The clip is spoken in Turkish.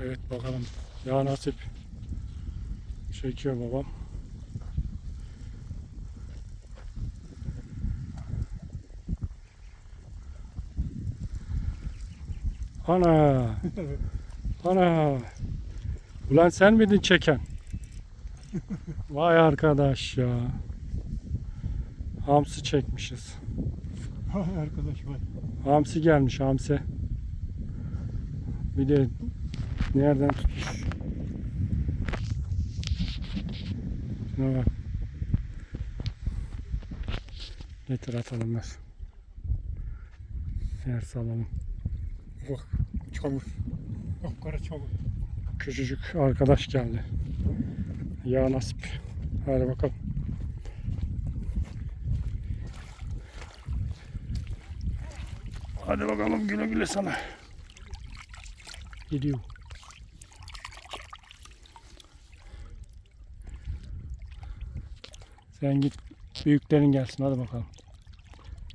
Evet bakalım. Ya nasip. Çekiyor babam. Ana. Ana. Ulan sen miydin çeken? Vay arkadaş ya. Hamsi çekmişiz. Vay arkadaş vay. Hamsi gelmiş hamsi. Bir de nereden tutmuş? Şuna bak. Getir atalım ver. Yer salalım. Bak çamur. Bak kara çamur. Küçücük arkadaş geldi. Ya nasip. Hadi bakalım. Hadi bakalım güle güle sana. Gidiyor. Sen git büyüklerin gelsin hadi bakalım.